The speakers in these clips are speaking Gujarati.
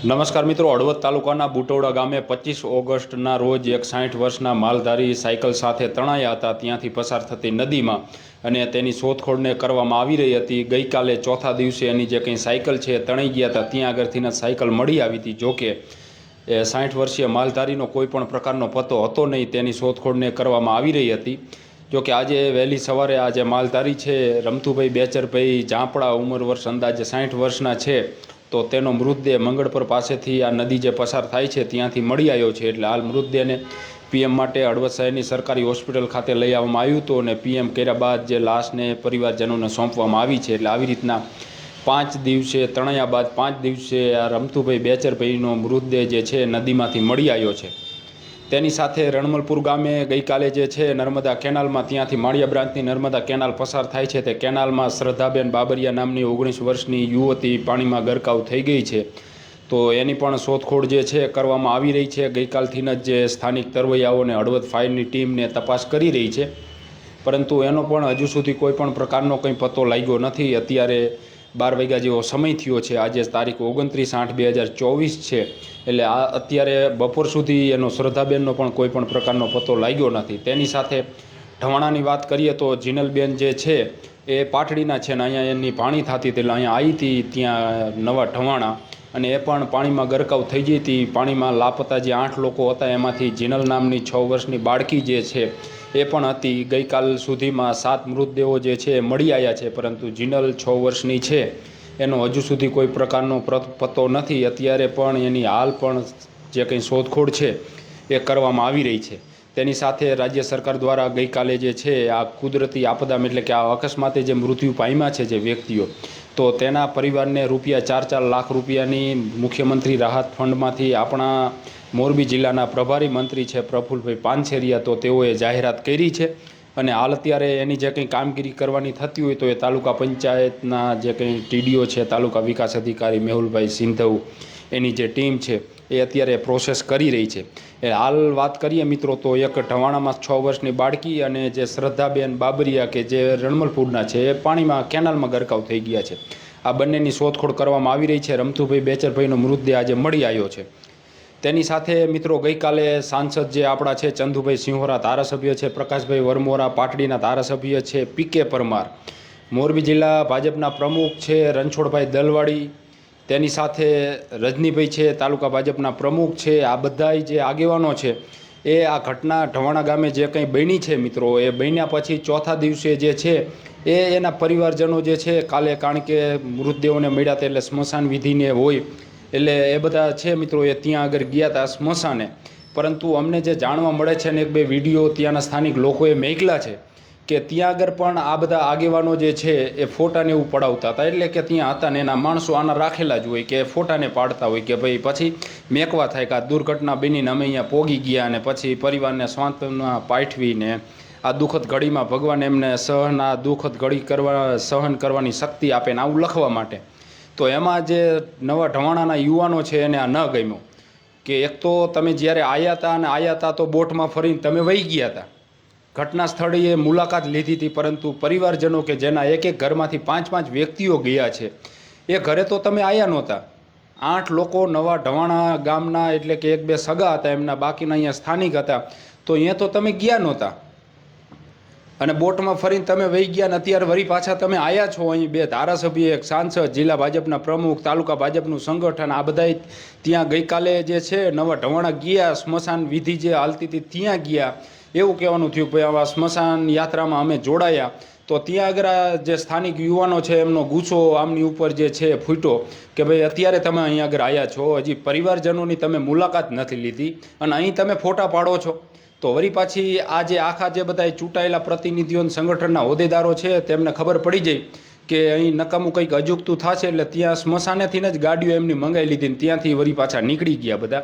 નમસ્કાર મિત્રો, હળવદ તાલુકાના બુટોડા ગામે પચીસ ઓગસ્ટના રોજ એક સાઠ વર્ષના માલધારી સાયકલ સાથે તણાયા હતા. ત્યાંથી પસાર થતી નદીમાં અને તેની શોધખોળને કરવામાં આવી રહી હતી. ગઈકાલે ચોથા દિવસે એની જે કંઈ સાયકલ છે તણાઈ ગયા હતા. ત્યાં આગળથી સાયકલ મળી આવી હતી. જોકે એ સાઠ વર્ષીય માલધારીનો કોઈ પણ પ્રકારનો પતો હતો નહીં. તેની શોધખોળને કરવામાં આવી રહી હતી. જોકે આજે વહેલી સવારે આ જે માલધારી છે, રમતુભાઈ બેચરભાઈ ઝાંપડા ઉંમર વર્ષ અંદાજે સાઠ વર્ષના છે. તો તેનો મૃતદેહ મંગળપર પાસેથી આ નદી જે પસાર થાય છે ત્યાંથી મળી આવ્યો છે. એટલે હાલ મૃતદેહને પીએમ માટે હળવદ શહેરની સરકારી હોસ્પિટલ ખાતે લઈ આવવામાં આવ્યું હતું અને પીએમ કર્યા બાદ જે લાશને પરિવારજનોને સોંપવામાં આવી છે. એટલે આવી રીતના પાંચ દિવસે તણાયા બાદ પાંચ દિવસે આ રમતુભાઈ બેચરભાઈનો મૃતદેહ જે છે નદીમાંથી મળી આવ્યો છે. તેની સાથે રણમલપુર ગામે ગઈકાલે જે છે નર્મદા કેનાલમાં ત્યાંથી માળિયા બ્રાન્ચની નર્મદા કેનાલ પસાર થાય છે. તે કેનાલમાં શ્રદ્ધાબેન બાબરિયા નામની ઓગણીસ વર્ષની યુવતી પાણીમાં ગરકાવ થઈ ગઈ છે. તો એની પણ શોધખોળ જે છે કરવામાં આવી રહી છે. ગઈકાલથી જ જે સ્થાનિક તરવૈયાઓને હળવદ ફાયરની ટીમને તપાસ કરી રહી છે. પરંતુ એનો પણ હજુ સુધી કોઈ પણ પ્રકારનો કંઈ પત્તો લાગ્યો નથી. અત્યારે બાર વાગ્યા જેવો સમય થયો છે. આજે તારીખ ઓગણત્રીસ આઠ બે હજાર ચોવીસ છે. એટલે આ અત્યારે બપોર સુધી એનો શ્રદ્ધાબેનનો પણ કોઈ પણ પ્રકારનો પતો લાગ્યો નથી. તેની સાથે ઢવાણાની વાત કરીએ તો જીનલબેન જે છે, એ પાટડીના છે ને અહીંયા એની પાણી થતી એટલે અહીંયા આવી હતી ત્યાં નવા ઢવાણા. અને એ પણ પાણીમાં ગરકાવ થઈ ગઈ હતી. પાણીમાં લાપતા જે આઠ લોકો હતા એમાંથી જીનલ નામની છ વર્ષની બાળકી જે છે એ પણ હતી. ગઈકાલ સુધીમાં સાત મૃતદેહો જે છે એ મળી આવ્યા છે, પરંતુ જીનલ છ વર્ષની છે. એનો હજુ સુધી કોઈ પ્રકારનો પત્તો પતો નથી. અત્યારે પણ એની હાલ પણ જે કંઈ શોધખોળ છે એ કરવામાં આવી રહી છે. તેની સાથે રાજ્ય સરકાર દ્વારા ગઈકાલે જે છે આ કુદરતી આપદામ, એટલે કે આ અકસ્માતે જે મૃત્યુ પામ્યા છે જે વ્યક્તિઓ, તો તેના પરિવારને રૂપિયા ચાર ચાર લાખ રૂપિયાની મુખ્યમંત્રી રાહત ફંડમાંથી આપણા મોરબી જિલ્લાના પ્રભારી મંત્રી છે પ્રફુલભાઈ પાનછેરિયા. તો તેઓએ જાહેરાત કરી છે અને હાલ અત્યારે એની જે કંઈ કામગીરી કરવાની થતી હોય તો એ તાલુકા પંચાયતના જે કંઈ ટીડીઓ છે, તાલુકા વિકાસ અધિકારી મેહુલભાઈ સિંધવ એની જે ટીમ છે એ અત્યારે પ્રોસેસ કરી રહી છે. એ હાલ વાત કરીએ મિત્રો તો એક ઢવાણામાં છ વર્ષની બાળકી અને જે શ્રદ્ધાબેન બાબરિયા કે જે રણમલપુરના છે એ પાણીમાં કેનાલમાં ગરકાવ થઈ ગયા છે. આ બંનેની શોધખોળ કરવામાં આવી રહી છે. રમતુભાઈ બેચરભાઈનો મૃતદેહ આજે મળી આવ્યો છે. તેની સાથે મિત્રો ગઈકાલે સાંસદ જે આપણા છે ચંદુભાઈ સિંહોરા ધારાસભ્ય છે, પ્રકાશભાઈ વરમોરા પાટડીના ધારાસભ્ય છે પીકે પરમાર. મોરબી જિલ્લા ભાજપના પ્રમુખ છે રણછોડભાઈ દલવાડી. તેની સાથે રજનીભાઈ છે, તાલુકા ભાજપના પ્રમુખ છે. આ બધાય જે આગેવાનો છે, એ આ ઘટના ઢવાણા ગામે જે કંઈ બની છે મિત્રો, એ બન્યા પછી ચોથા દિવસે જે છે, એ એના પરિવારજનો જે છે, કાલે કારણ કે મૃતદેહોને મળ્યા એટલે સ્મશાન વિધિને હોય એટલે એ બધા છે મિત્રો, એ ત્યાં આગળ ગયા હતા સ્મશાને. પરંતુ અમને જે જાણવા મળે છે ને એક બે વીડિયો ત્યાંના સ્થાનિક લોકોએ મેકલા છે કે ત્યાં આગળ પણ આ બધા આગેવાનો જે છે એ ફોટાને એવું પડાવતા હતા. એટલે કે ત્યાં હતા ને એના માણસો આના રાખેલા જ હોય કે ફોટાને પાડતા હોય કે ભાઈ પછી મેકવા થાય કે આ દુર્ઘટના બનીને અમે અહીંયા પોગી ગયા અને પછી પરિવારને સ્વાંતના પાઠવીને આ દુઃખદ ઘડીમાં ભગવાન એમને સહન, આ દુઃખદ ઘડી કરવા, સહન કરવાની શક્તિ આપે ને આવું લખવા માટે તો એમાં જે નવા ઢવાણાના યુવાનો છે એને આ ન ગમ્યો. કે એક તો તમે જ્યારે આવ્યા હતા અને આવ્યા હતા તો બોટમાં ફરીને તમે વહી ગયા હતા ઘટના સ્થળે મુલાકાત લીધી હતી, પરંતુ પરિવારજનો કે જેના એક એક ઘરમાંથી પાંચ પાંચ વ્યક્તિઓ ગયા છે, એ ઘરે તો તમે આવ્યા નહોતા. આઠ લોકો નવા ઢવાણા ગામના એટલે કે એક બે સગા હતા, એમના બાકીના અહીંયા સ્થાનિક હતા. તો અહીંયા તો તમે ગયા નહોતા. અને બોટમાં ફરીને તમે વહી ગયા અને અત્યારે વળી પાછા તમે આવ્યા છો અહીં બે ધારાસભ્ય, એક સાંસદ, જિલ્લા ભાજપના પ્રમુખ, તાલુકા ભાજપનું સંગઠન, આ બધાય ત્યાં ગઈકાલે જે છે નવા ઢવાણા ગયા, સ્મશાન વિધિ જે હાલતી હતી ત્યાં ગયા. એવું કહેવાનું થયું ભાઈ, આવા સ્મશાન યાત્રામાં અમે જોડાયા. તો ત્યાં આગળ જે સ્થાનિક યુવાનો છે, એમનો ગુસ્સો આમની ઉપર જે છે ફૂટ્યો કે ભાઈ, અત્યારે તમે અહીં આગળ આવ્યા છો. હજી પરિવારજનોની તમે મુલાકાત નથી લીધી અને અહીં તમે ફોટા પાડો છો. તો વળી પાછી આ જે આખા જે બધા ચૂંટાયેલા પ્રતિનિધિઓ સંગઠનના હોદ્દેદારો છે, તેમને ખબર પડી જાય કે અહીં નકામું કંઈક અજુગતું થશે એટલે ત્યાં સ્મશાનેથી જ ગાડીઓ એમની મંગાવી લીધી ત્યાંથી વળી પાછા નીકળી ગયા બધા.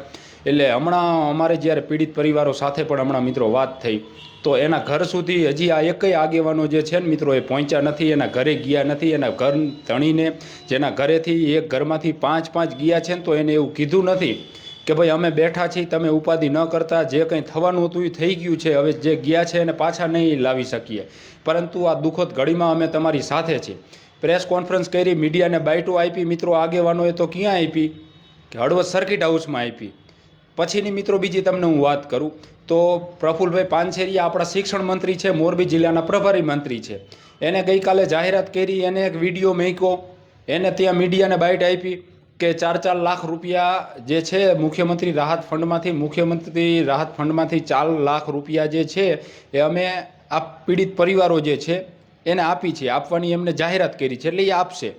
એટલે હમણાં અમારે જ્યારે પીડિત પરિવારો સાથે પણ હમણાં મિત્રો વાત થઈ, તો એના ઘર સુધી હજી આ એકય આગેવાનો જે છે ને મિત્રો એ પહોંચ્યા નથી, એના ઘરે ગયા નથી, એના ઘર ધણીને જેના ઘરેથી એક ઘરમાંથી પાંચ પાંચ ગયા છે ને તો એને એવું કીધું નથી. કે ભાઈ અમે બેઠા છીએ, તમે ઉપાધિ ન કરતા, જે કંઈ થવાનું હતું એ થઈ ગયું છે, હવે જે ગયા છે એને પાછા નહીં લાવી શકીએ. પરંતુ આ દુઃખદ ઘડીમાં અમે તમારી સાથે છીએ પ્રેસ કોન્ફરન્સ કરી, મીડિયાને બાઇટો આપી, મિત્રો આગેવાનોએ તો ક્યાં આપી? કે હળવદ સર્કિટ હાઉસમાં આપી. પછીની મિત્રો બીજી તમને હું વાત કરું. તો પ્રફુલભાઈ પાનછેરિયા આપણા શિક્ષણ મંત્રી છે, મોરબી જિલ્લાના પ્રભારી મંત્રી છે. એને ગઈકાલે જાહેરાત કરી, એને એક વીડિયો મૂક્યો. એને ત્યાં મીડિયાને બાઇટ આપી. કે ચાર ચાર લાખ રૂપિયા જે છે મુખ્યમંત્રી રાહત ફંડમાંથી, મુખ્યમંત્રી રાહત ફંડમાંથી ચાર લાખ રૂપિયા જે છે એ અમે આ પીડિત પરિવારો જે છે એને આપી છે, આપવાની એમને જાહેરાત કરી છે, એટલે એ આપશે.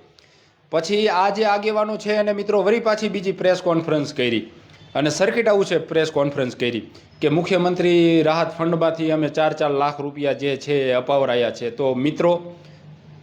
પછી આ જે આગેવાનો છે એને મિત્રો વળી પાછી બીજી પ્રેસ કોન્ફરન્સ કરી અને સર્કિટ હાઉસે પ્રેસ કોન્ફરન્સ કરી કે મુખ્યમંત્રી રાહત ફંડમાંથી અમે ચાર ચાર લાખ રૂપિયા જે છે એ અપાવરાયા છે. તો મિત્રો,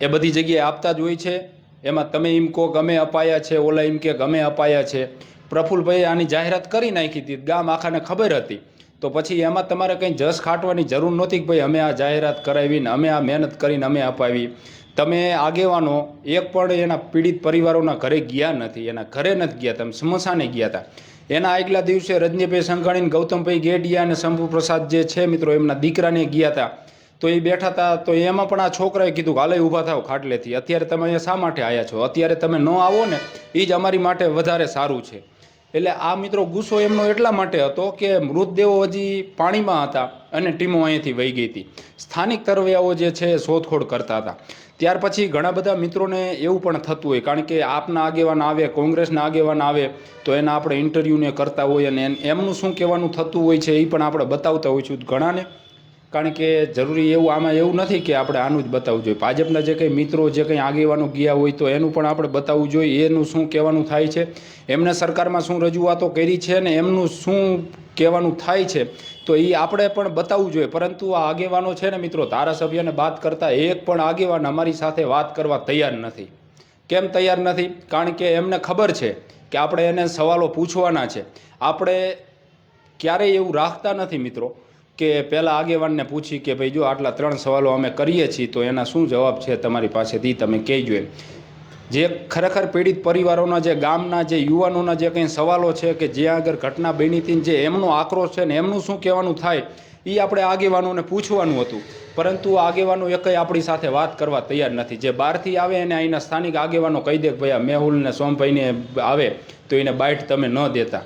એ બધી જગ્યાએ આપતા જ હોય છે. એમાં તમે એમ કહો ગમે અપાયા છે, ઓલા એમ કે ગમે અપાયા છે. પ્રફુલભાઈ આની જાહેરાત કરી નાખી હતી, ગામ આખાને ખબર હતી. તો પછી એમાં તમારે કંઈ જસ ખાટવાની જરૂર નહોતી કે ભાઈ અમે આ જાહેરાત કરાવીને, અમે આ મહેનત કરીને અમે અપાવી. તમે આગેવાનો એક પણ એના પીડિત પરિવારોના ઘરે ગયા નથી, એના ઘરે નથી ગયા, તમે સ્મશાને ગયા હતા. એના આગલા દિવસે રજનીભાઈ સંઘાણીને ગૌતમભાઈ ગેડિયા અને શંભુ પ્રસાદ જે છે મિત્રો, એમના દીકરાને ગયા હતા. તો એ બેઠા હતા તો એમાં પણ આ છોકરાએ કીધું હાલે ઊભા થાવ ખાટલેથી. અત્યારે તમે અહીંયા શા માટે આવ્યા છો? અત્યારે તમે ન આવો ને, એ જ અમારી માટે વધારે સારું છે. એટલે આ મિત્રો ગુસ્સો એમનો એટલા માટે હતો કે મૃતદેહો હજી પાણીમાં હતા અને ટીમો અહીંયાથી વહી ગઈ હતી. સ્થાનિક તરવૈયાઓ જે છે, શોધખોળ કરતા હતા. ત્યાર પછી ઘણા બધા મિત્રોને એવું પણ થતું હોય, કારણ કે આપના આગેવાન આવે, કોંગ્રેસના આગેવાન આવે, તો એના આપણે ઇન્ટરવ્યૂને કરતા હોય અને એમનું શું કહેવાનું થતું હોય છે, એ પણ આપણે બતાવતા હોય છું ઘણાને. કારણ કે જરૂરી એવું આમાં એવું નથી કે આપણે આનું જ બતાવવું જોઈએ. ભાજપના જે કંઈ મિત્રો, જે કંઈ આગેવાનો ગયા હોય તો એનું પણ આપણે બતાવવું જોઈએ, એનું શું કહેવાનું થાય છે. એમને સરકારમાં શું રજૂઆતો કરી છે ને એમનું શું કહેવાનું થાય છે, તો એ આપણે પણ બતાવવું જોઈએ. પરંતુ આ આગેવાનો છે ને મિત્રો, ધારાસભ્યને વાત કરતાં એક પણ આગેવાન અમારી સાથે વાત કરવા તૈયાર નથી. કેમ તૈયાર નથી? કારણ કે એમને ખબર છે કે આપણે એને સવાલો પૂછવાના છે. આપણે ક્યારેય એવું રાખતા નથી મિત્રો. કે પહેલાં આગેવાનને પૂછી કે ભાઈ જો આટલા ત્રણ સવાલો અમે કરીએ છીએ, તો એના શું જવાબ છે તમારી પાસેથી તમે કહેજો એમ. જે ખરેખર પીડિત પરિવારોના જે ગામના જે યુવાનોના જે કંઈ સવાલો છે કે જ્યાં આગળ ઘટના બની જે એમનો આક્રોશ છે ને એમનું શું કહેવાનું થાય એ આપણે આગેવાનોને પૂછવાનું હતું. પરંતુ આગેવાનો એકય આપણી સાથે વાત કરવા તૈયાર નથી. જે બહારથી આવે એને અહીંના સ્થાનિક આગેવાનો કહી દે કે ભાઈ મેહુલને સોમભાઈને આવે, તો એને બાઇટ તમે ન દેતા.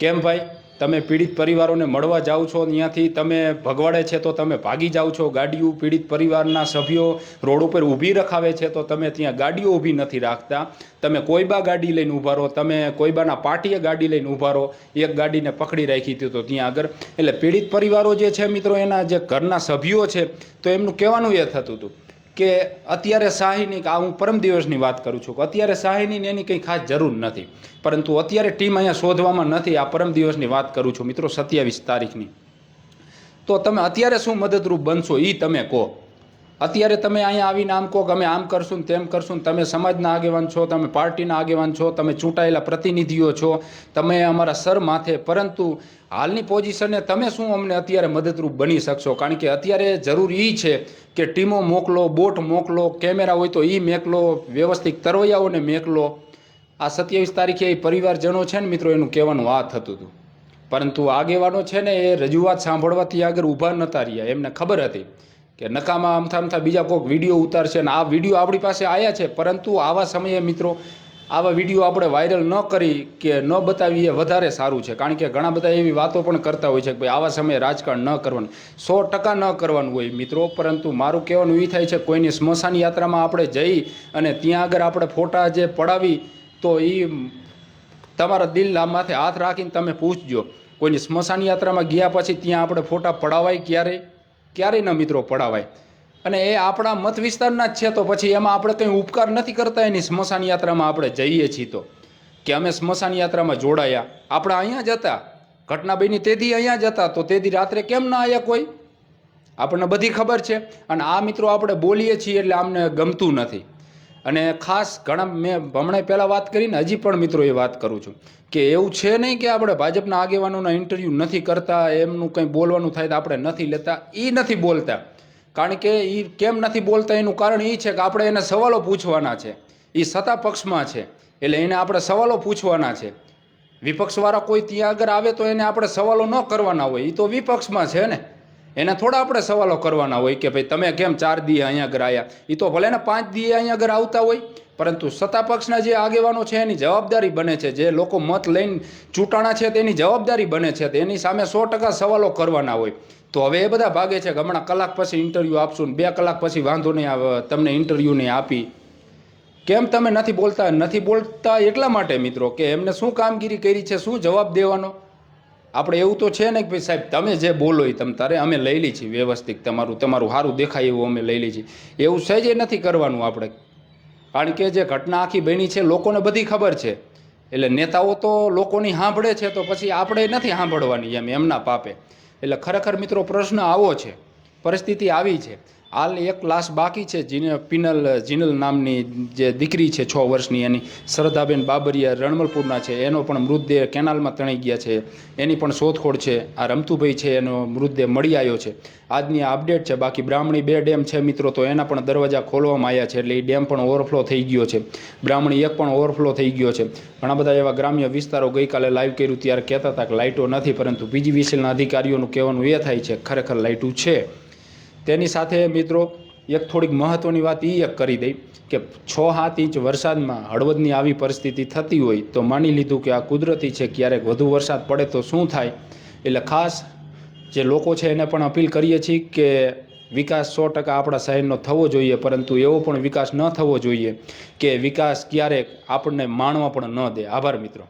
કેમ ભાઈ? તમે પીડિત પરિવારોને મળવા જાઓ છો ત્યાંથી તમે ભગવાડે છે તો તમે ભાગી જાઓ છો. ગાડીઓ પીડિત પરિવારના સભ્યો રોડ ઉપર ઊભી રખાવે છે તો તમે ત્યાં ગાડીઓ ઊભી નથી રાખતા. તમે કોઈબા ગાડી લઈને ઊભા રહો. તમે કોઈબાના પાટીએ ગાડી લઈને ઊભા રહો. એક ગાડીને પકડી રાખી હતી તો ત્યાં આગળ. એટલે પીડિત પરિવારો જે છે મિત્રો, એના જે ઘરના સભ્યો છે, તો એમનું કહેવાનું એ થતું હતું કે અત્યારે શાહીની આ હું પરમ દિવસની વાત કરું છું કે અત્યારે શાહીની એની કંઈ ખાસ જરૂર નથી. પરંતુ અત્યારે ટીમ અહીંયા શોધવામાં નથી, આ પરમ દિવસની વાત કરું છું. મિત્રો, સત્યાવીસ તારીખની. તો તમે અત્યારે શું મદદરૂપ બનશો એ તમે કહો. અત્યારે તમે અહીંયા આવીને આમ કહો અમે આમ કરશું ને તેમ કરશું તમે સમાજના આગેવાન છો, તમે પાર્ટીના આગેવાન છો, તમે ચૂંટાયેલા પ્રતિનિધિઓ છો, તમે અમારા સર માથે. પરંતુ હાલની પોઝિશને તમે શું અમને અત્યારે મદદરૂપ બની શકશો? કારણ કે અત્યારે જરૂર એ છે કે ટીમો મોકલો, બોટ મોકલો, કેમેરા હોય તો એ મેકલો, વ્યવસ્થિત તરવૈયાઓને મેકલો. આ સત્યાવીસ તારીખે એ પરિવારજનો છે ને મિત્રો, એનું કહેવાનું આ થતું હતું. પરંતુ આગેવાનો છે ને એ રજૂઆત સાંભળવાથી આગળ ઊભા નહોતા રહ્યા. એમને ખબર હતી. કે નકામા અમથા અમથા બીજા કોઈક વીડિયો ઉતારશે ને આ વીડિયો આપણી પાસે આવ્યા છે, પરંતુ આવા સમયે મિત્રો, આવા વીડિયો આપણે વાયરલ ન કરી કે ન બતાવીએ વધારે સારું છે. કારણ કે ઘણા બધા એવી વાતો પણ કરતા હોય છે કે ભાઈ આવા સમયે રાજકારણ ન કરવાનું. સો ટકા ન કરવાનું હોય મિત્રો, પરંતુ મારું કહેવાનું એ થાય છે કોઈની સ્મશાન યાત્રામાં આપણે જઈ અને ત્યાં આગળ આપણે ફોટા જે પડાવી, તો એ તમારા દિલ માથે હાથ રાખીને તમે પૂછજો. કોઈની સ્મશાન યાત્રામાં ગયા પછી ત્યાં આપણે ફોટા પડાવાય ક્યારેય ક્યારેય ન મિત્રો પડાવાય. અને એ આપણા મત વિસ્તારના જ છે, તો પછી એમાં આપણે કંઈ ઉપકાર નથી કરતા એની સ્મશાન યાત્રામાં આપણે જઈએ છીએ તો. કે અમે સ્મશાન યાત્રામાં જોડાયા. આપણે અહીંયા જ હતા. ઘટના બની તેથી અહીંયા જ હતા, તો તેથી રાત્રે કેમ ના આવ્યા કોઈ? આપણને બધી ખબર છે. અને આ મિત્રો આપણે બોલીએ છીએ એટલે આમને ગમતું નથી. અને ખાસ ઘણા મેં હમણાં પહેલાં વાત કરીને હજી પણ મિત્રો એ વાત કરું છું કે એવું છે નહીં કે આપણે ભાજપના આગેવાનોના ઇન્ટરવ્યૂ નથી કરતા, એમનું કંઈ બોલવાનું થાય તો આપણે નથી લેતા એ નથી બોલતા. કારણ કે એ કેમ નથી બોલતા? એનું કારણ એ છે કે આપણે એને સવાલો પૂછવાના છે. એ સત્તા પક્ષમાં છે. એટલે એને આપણે સવાલો પૂછવાના છે. વિપક્ષવાળા કોઈ ત્યાં આગળ આવે તો એને આપણે સવાલો ન કરવાના હોય. એ તો વિપક્ષમાં છે ને. એને થોડા આપણે સવાલો કરવાના હોય કે ભાઈ તમે કેમ ચાર દી અહીંયા આગળ આવ્યા એ તો ભલે ને પાંચ દી અહીંયા આગળ આવતા હોય, પરંતુ સત્તા પક્ષના જે આગેવાનો છે એની જવાબદારી બને છે. જે લોકો મત લઈને ચૂંટાણા છે તેની જવાબદારી બને છે. તેની સામે સો ટકા સવાલો કરવાના હોય. તો હવે એ બધા ભાગે છે કે હમણાં કલાક પછી ઇન્ટરવ્યૂ આપશું ને બે કલાક પછી વાંધો નહીં આવે, તમને ઇન્ટરવ્યૂ નહીં આપી. કેમ તમે નથી બોલતા? નથી બોલતા એટલા માટે મિત્રો કે એમને શું કામગીરી કરી છે? શું જવાબ દેવાનો? આપણે એવું તો છે ને કે ભાઈ સાહેબ, તમે જે બોલો એ તમ તારે અમે લઈ છીએ વ્યવસ્થિત તમારું તમારું સારું દેખાય એવું અમે લઈ લઈ છીએ. એવું સહેજે નથી કરવાનું આપણે. કારણ કે જે ઘટના આખી બની છે, લોકોને બધી ખબર છે. એટલે નેતાઓ તો લોકોની સાંભળે છે તો પછી આપણે નથી સાંભળવાની એમ એમના પાપે. એટલે ખરેખર મિત્રો, પ્રશ્ન આવો છે. પરિસ્થિતિ આવી છે. હાલ એક લાશ બાકી છે, જીને પિનલ, જીનલ નામની જે દીકરી છે છ વર્ષની, એની શ્રદ્ધાબેન બાબરિયા રણમલપુરના છે. એનો પણ મૃતદેહ કેનાલમાં તણાઈ ગયા છે. એની પણ શોધખોળ છે. આ રમતુભાઈ છે, એનો મૃતદેહ મળી આવ્યો છે. આજની આ અપડેટ છે. બાકી બ્રાહ્મણી બે ડેમ છે મિત્રો, તો એના પણ દરવાજા ખોલવામાં આવ્યા છે, એટલે એ ડેમ પણ ઓવરફ્લો થઈ ગયો છે. બ્રાહ્મણી એક પણ ઓવરફ્લો થઈ ગયો છે. ઘણા બધા એવા ગ્રામ્ય વિસ્તારો ગઈકાલે લાઈવ કર્યું, ત્યારે કહેતા હતા કે લાઇટો નથી, પરંતુ પીજીવીસીએલના અધિકારીઓનું કહેવાનું એ થાય છે, ખરેખર લાઇટો છે. તેની સાથે મિત્રો એક થોડીક મહત્ત્વની વાત એ એક કરી દઈ કે છ સાત ઇંચ વરસાદમાં હળવદની આવી પરિસ્થિતિ થતી હોય તો માની લીધું કે આ કુદરતી છે, ક્યારેક વધુ વરસાદ પડે તો શું થાય? એટલે ખાસ જે લોકો છે એને પણ અપીલ કરીએ છીએ કે વિકાસ સો ટકા આપણા શહેરનો થવો જોઈએ, પરંતુ એવો પણ વિકાસ ન થવો જોઈએ કે વિકાસ ક્યારેક આપણને માણવા પણ ન દે. આભાર મિત્રો.